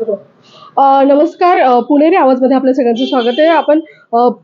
हो. नमस्कार. अ, पुणेरी आवाजमध्ये आपल्या सगळ्यांचं स्वागत आहे. आपण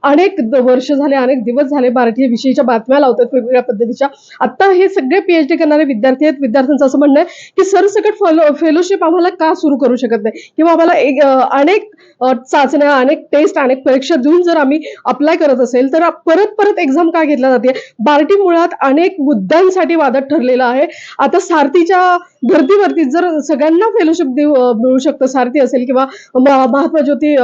अनेक वर्ष झाले अनेक दिवस झाले मराठी विषयीच्या बातम्या लावतात वेगवेगळ्या पद्धतीच्या. आता हे सगळे पीएचडी करणारे विद्यार्थी आहेत. विद्यार्थ्यांचं असं म्हणणं आहे की सरसकट फॉलो फेलोशिप आम्हाला का सुरू करू शकत नाही? किंवा आम्हाला एक, अनेक चाचण्या अनेक टेस्ट अनेक परीक्षा देऊन जर आम्ही अप्लाय करत असेल तर परत परत एक्झाम का घेतला जाते? बार्टी मुळात अनेक मुद्द्यांसाठी वादत ठरलेलं आहे. आता सारथीच्या भरतीवरती जर सगळ्यांना फेलोशिप देऊ मिळू शकतं सारथी असेल किंवा महात्मा ज्योती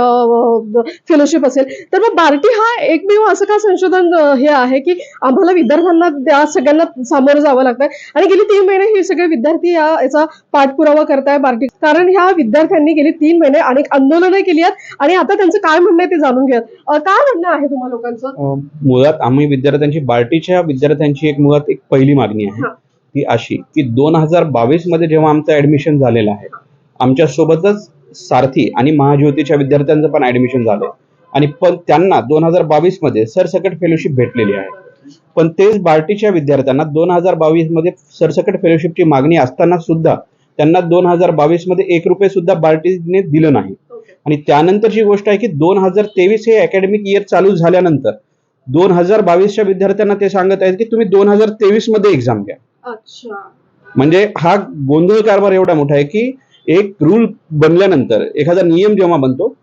फेलोशिप असेल तर मग बार्टी हा एकमेव असं का संशोधन हे आहे की आम्हाला विद्यार्थ्यांना त्या सगळ्यांना सामोरं जावं लागतंय? आणि गेली तीन महिने हे सगळे विद्यार्थी या याचा पाठपुरावा करताय बार्टी. कारण ह्या विद्यार्थ्यांनी गेली तीन महिने अनेक आंदोलनं केली आहेत आणि आता त्यांचं काय म्हणणं आहे ते जाणून घ्या अ, काय म्हणणं आहे तुम्हा लोकांचं? मुळात आम्ही विद्यार्थ्यांची बार्टीच्या विद्यार्थ्यांची एक मुळात एक पहिली मागणी आहे. ती अशी की दोन हजार बावीसमध्ये जेव्हा आमचं ऍडमिशन झालेलं आहे आमच्या सोबतच सारथी आणि महाज्योतीच्या विद्यार्थ्यांचं पण ऍडमिशन झालंय. आणि पण त्यांना दोन हजार बावीसमध्ये सरसकट फेलोशिप भेटलेली आहे. पण तेच बार्टीच्या विद्यार्थ्यांना दोन हजार बावीसमध्ये सरसकट फेलोशिपची मागणी असताना सुद्धा त्यांना दोन हजार बावीसमध्ये एक रुपये सुद्धा बार्टीने दिलं नाही. आणि त्यानंतरची गोष्ट आहे की दोन हजार तेवीस हे अकॅडमिक इयर चालू झाल्यानंतर दोन हजार बावीसच्या विद्यार्थ्यांना ते सांगत आहेत की तुम्ही दोन हजार तेवीसमध्ये एक्झाम घ्या. म्हणजे हा गोंधळ कारभार एवढा मोठा आहे की एक रूल बनल्यानंतर एखादा नियम जेव्हा बनतो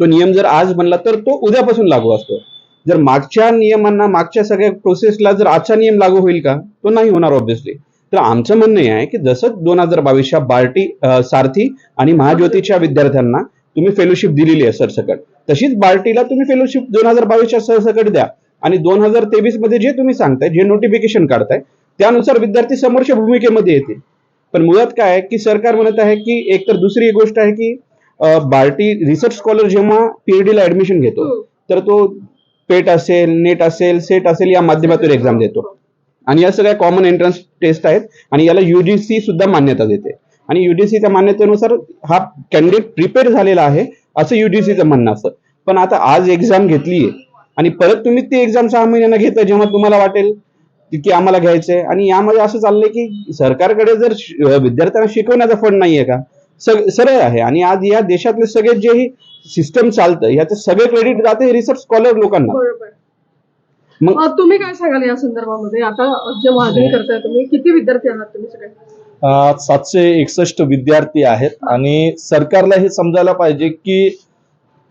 तो नियम जर आज बनला तर तो उद्यापासून लागू असतो. जर मागच्या नियमांना मागच्या सगळ्या प्रोसेसला जर आजचा नियम लागू होईल का? तो नाही होणार ऑब्व्हियसली तर आमचं म्हणणं हे आहे की जसं दोन हजार बावीसच्या बार्टी सारथी आणि महाज्योतीच्या विद्यार्थ्यांना तुम्ही फेलोशिप दिलेली आहे सरसकट. तशीच बार्टीला तुम्ही फेलोशिप दोन हजार बावीसच्या सरसकट द्या. आणि दोन हजार तेवीसमध्ये जे तुम्ही सांगताय जे नोटिफिकेशन काढताय त्यानुसार विद्यार्थी समोरच्या भूमिकेमध्ये येतील. पण मुळात काय की सरकार म्हणत आहे की एक तर दुसरी गोष्ट आहे की बार्टी रिसर्च स्कॉलर जेव्हा PhD ला ऍडमिशन घेतो हम्म. तर तो पेट असेल नेट असेल सेट असेल या माध्यमातून एक्झाम देतो. आणि या सगळ्या कॉमन एंट्रन्स टेस्ट आहेत आणि याला युजीसी सुद्धा मान्यता देते. आणि युजीसीच्या मान्यतेनुसार हा कॅन्डिडेट प्रिपेअर झालेला आहे असं युजीसीचं म्हणणं असतं. पण आता आज एक्झाम घेतलीये आणि परत तुम्ही ती एक्झाम सहा महिन्यांना घेता जेव्हा तुम्हाला वाटेल की आम्हाला घ्यायचंय. आणि यामध्ये असं चाललंय की सरकारकडे जर विद्यार्थ्यांना शिकवण्याचा फंड नाहीये का सग- सरळ आहे. आणि आज या देशातले सगळे जे ही सिस्टम चालतं याचं सगळे क्रेडिट जाते रिसर्च स्कॉलर लोकांना. बरोबर. मग अ, तुम्ही काय सांगाल या संदर्भामध्ये? आता जे मागणी करताय तुम्ही किती विद्यार्थी आहात तुम्ही सगळे? अं, सातशे एकसष्ट विद्यार्थी आहेत. आणि सरकारला हे समजायला पाहिजे की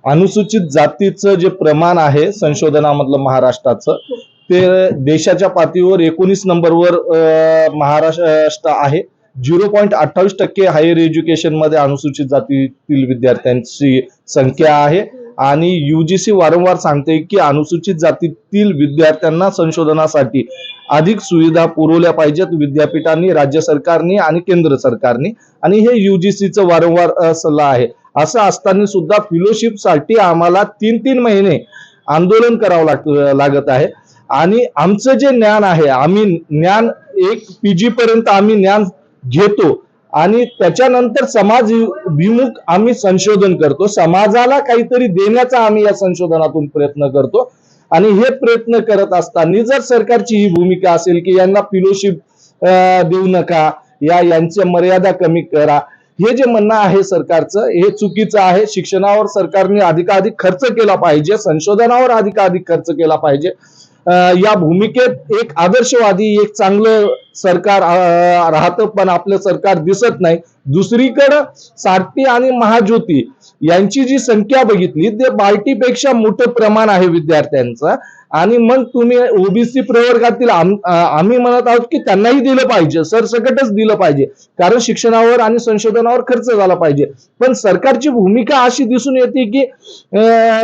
अनुसूचित जातीचं जे प्रमाण आहे संशोधनामधलं महाराष्ट्राचं ते देशाच्या पातळीवर एकोणीस नंबरवर अं, महाराष्ट्र आहे. झिरो पॉईंट अठ्ठावीस टक्के हायर एज्युकेशनमध्ये अनुसूचित जातीतील विद्यार्थ्यांची संख्या आहे. आणि युजीसी वारंवार सांगते की अनुसूचित जातीतील विद्यार्थ्यांना संशोधनासाठी अधिक सुविधा पुरवल्या पाहिजेत विद्यापीठांनी राज्य सरकारने आणि केंद्र सरकारने. आणि हे युजीसीचं वारंवार सल्ला आहे. असं असताना सुद्धा फेलोशिपसाठी आम्हाला तीन तीन महिने आंदोलन करावं लाग लागत आहे. आणि आमचं जे ज्ञान आहे आम्ही ज्ञान एक पीजी पर्यंत आम्ही ज्ञान घेतो. आणि त्याच्यानंतर समाज विमुख आम्ही संशोधन करतो. समाजाला काहीतरी देण्याचा आम्ही या संशोधनातून प्रयत्न करतो. आणि हे प्रयत्न करत असताना जर सरकारची ही भूमिका असेल की यांना फिलोशिप देऊ नका या यांच्या मर्यादा कमी करा. हे जे म्हणणं आहे सरकारचं हे चुकीचं आहे. शिक्षणावर सरकारने अधिकाधिक खर्च केला पाहिजे. संशोधनावर अधिकाधिक खर्च केला पाहिजे. या भूमिकेत एक आदर्शवादी एक चांगलं सरकार राहतं पण आपलं सरकार दिसत नाही. दुसरीकडं सारथी आणि महाज्योती यांची जी संख्या बघितली ते बार्टीपेक्षा मोठं प्रमाण आहे विद्यार्थ्यांचं. आणि मग तुम्ही ओबीसी प्रवर्गातील आम्ही म्हणत आहोत की त्यांनाही दिलं पाहिजे सरसकटच दिलं पाहिजे. कारण शिक्षणावर आणि संशोधनावर खर्च झाला पाहिजे. पण सरकारची भूमिका अशी दिसून येते की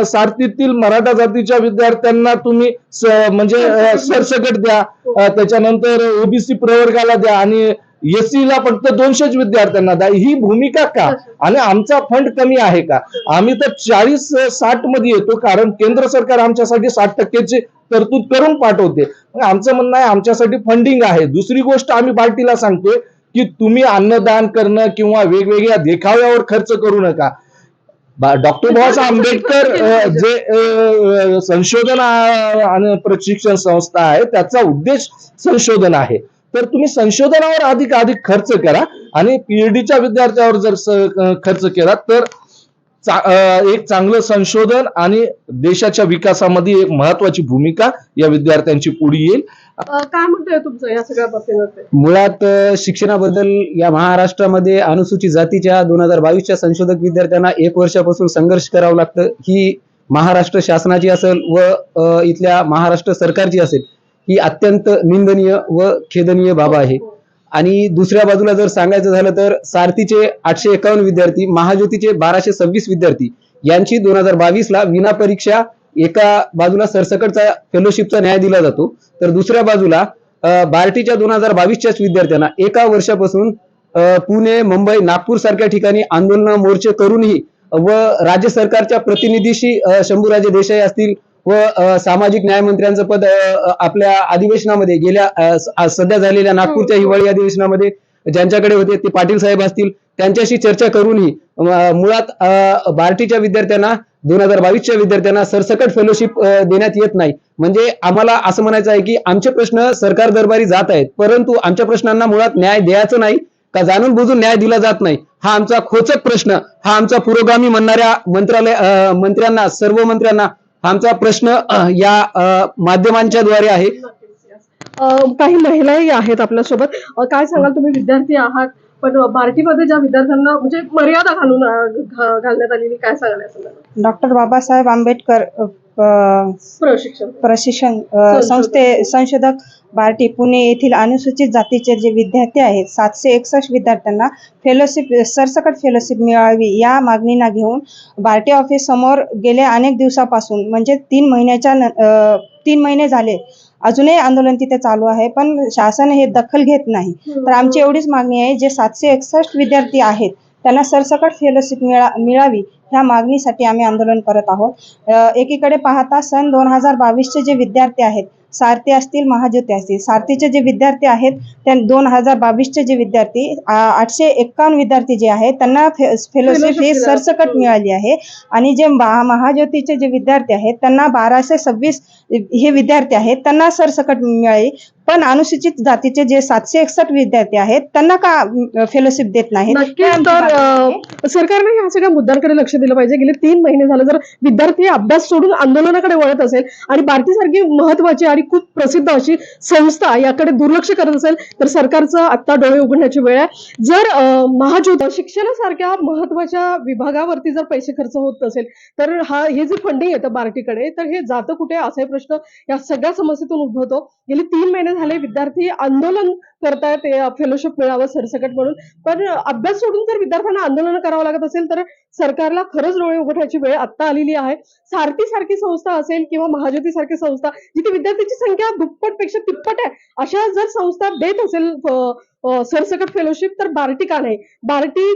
सारथीतील मराठा जातीच्या विद्यार्थ्यांना तुम्ही म्हणजे सरसकट द्या. त्याच्यानंतर ओबीसी प्रवर्गाला द्या आणि एससी ला फक्त दोनशेच विद्यार्थ्यांना द्या. ही भूमिका का? आणि आमचा फंड कमी आहे का? आम्ही तर चाळीस साठमध्ये येतो कारण केंद्र सरकार आमच्यासाठी साठ टक्केची तरतूद करून पाठवते. आमचं म्हणणं आहे आमच्यासाठी फंडिंग आहे. दुसरी गोष्ट आम्ही पार्टीला सांगतोय की तुम्ही अन्नदान करणं किंवा वेगवेगळ्या देखाव्यावर खर्च करू नका. डॉक्टर बाबासाहेब आंबेडकर जे संशोधन प्रशिक्षण संस्था आहे त्याचा उद्देश संशोधन आहे. तर तुम्ही संशोधनावर अधिक अधिक खर्च करा आणि पीएचडीच्या विद्यार्थ्यावर जर खर्च केला तर चा- एक चांगलं संशोधन आणि देशाच्या विकासामध्ये एक महत्वाची भूमिका या विद्यार्थ्यांची पुढे येईल. काय म्हणतोय तुमचं या सगळ्या बाबतीमध्ये? मुळात शिक्षणाबद्दल या महाराष्ट्रामध्ये अनुसूचित जातीच्या दोन हजार बावीसच्या संशोधक विद्यार्थ्यांना एक वर्षापासून संघर्ष करावं लागतं. ही महाराष्ट्र शासनाची असेल व इथल्या महाराष्ट्र सरकारची असेल. ही अत्यंत निंदनीय व खेदनीय बाब आहे. आणि दुसऱ्या बाजूला जर सांगायचं झालं तर सारथीचे आठशे एकावन्न विद्यार्थी महाज्योतीचे बाराशे सव्वीस विद्यार्थी यांची दोन हजार बावीसला विना परीक्षा एका बाजूला सरसकटचा फेलोशिपचा न्याय दिला जातो. तर दुसऱ्या बाजूला बार्टीच्या दोन हजार बावीसच्याच विद्यार्थ्यांना एका वर्षापासून पुणे मुंबई नागपूर सारख्या ठिकाणी आंदोलन मोर्चे करूनही व राज्य सरकारच्या प्रतिनिधीशी शंभूराजे देसाई असतील व सामाजिक न्याय मंत्र्यांचं पद आपल्या अधिवेशनामध्ये गेल्या सध्या झालेल्या नागपूरच्या हिवाळी अधिवेशनामध्ये ज्यांच्याकडे होते ते पाटील साहेब असतील. त्यांच्याशी चर्चा करूनही मुळात बार्टीच्या विद्यार्थ्यांना दोन हजार बावीसच्या विद्यार्थ्यांना सरसकट फेलोशिप देण्यात येत नाही. म्हणजे आम्हाला असं म्हणायचं आहे की आमचे प्रश्न सरकार दरबारी जात आहेत. परंतु आमच्या प्रश्नांना मुळात न्याय द्यायचं नाही का जाणून बुजून न्याय दिला जात नाही? हा आमचा खोचक प्रश्न हा आमचा पुरोगामी म्हणणाऱ्या मंत्रालय मंत्र्यांना सर्व मंत्र्यांना आमचा प्रश्न या माध्यमांच्या द्वारे आहे. काही महिलाही आहेत आपल्यासोबत. काय सांगाल तुम्ही? विद्यार्थी आहात पण बार्टीमध्ये ज्या विद्यार्थ्यांना म्हणजे मर्यादा घालून घालण्यात आलेली काय संदर्भात? डॉक्टर बाबासाहेब आंबेडकर प्रशिक्षण. संस्थे संशोधक बार्टी पुणे येथील अनुसूचित जातीचे जे विद्यार्थी आहेत सातशे एकसष्ट विद्यार्थ्यांना फेलोशिप सरसकट फेलोशिप मिळावी या मागणीला घेऊन बार्टी ऑफिस समोर गेल्या अनेक दिवसापासून. म्हणजे तीन महिन्याच्या न- तीन महिने झाले. अजूनही आंदोलन तिथे चालू आहे पण शासन हे दखल घेत नाही. तर आमची एवढीच मागणी आहे जे सातशे एकसष्ट विद्यार्थी आहेत त्यांना सरसकट फेलोशिप मिळा मिळावी ह्या मागणीसाठी आम्ही आंदोलन करत आहोत. एकीकडे पाहता सन दोन हजार बावीसचे जे विद्यार्थी आहेत सारथी असतील महाज्योती असतील सारथीचे जे विद्यार्थी आहेत त्या दोन हजार बावीसचे जे विद्यार्थी आठशे एक्कावन्न विद्यार्थी जे आहेत त्यांना फे फेलोशिप ही. सरसकट मिळाली आहे. आणि जे महा- महाज्योतीचे जे विद्यार्थी आहेत त्यांना बाराशे सव्वीस हे विद्यार्थी आहेत त्यांना सरसकट मिळाली. पण अनुसूचित जातीचे जे सातशे एकसष्ट विद्यार्थी आहेत त्यांना का फेलोशिप देत हे. अ, सरकारने ह्या सगळ्या मुद्द्यांकडे लक्ष दिलं पाहिजे. गेले तीन महिने झाले जर विद्यार्थी अभ्यास सोडून आंदोलनाकडे वळत असेल आणि भारतीसारखी महत्वाची आणि खूप प्रसिद्ध अशी संस्था याकडे दुर्लक्ष करत असेल तर सरकारचं आता डोळे उघडण्याची वेळ आहे. जर महाज्योत शिक्षणासारख्या महत्त्वाच्या विभागावरती जर पैसे खर्च होत नसेल तर हा हे जे फंडिंग येतं बार्टीकडे तर हे जातं कुठे? असाही प्रश्न या सगळ्या समस्येतून उद्भवतो. गेले तीन महिने झाले विद्यार्थी आंदोलन करतायत फेलोशिप मिळावं सरसकट म्हणून. पण अभ्यास सोडून जर विद्यार्थ्यांना आंदोलन करावं लागत असेल तर सरकारला खरंच डोळे उघडण्याची वेळ आता आलेली आहे. सारथी सारखी संस्था असेल किंवा महाज्योती सारखी संस्था जिथे विद्यार्थ्यांची संख्या दुप्पटपेक्षा तिप्पट आहे अशा जर संस्था देत असेल सरसकट फेलोशिप तर बार्टी का नाही? बार्टी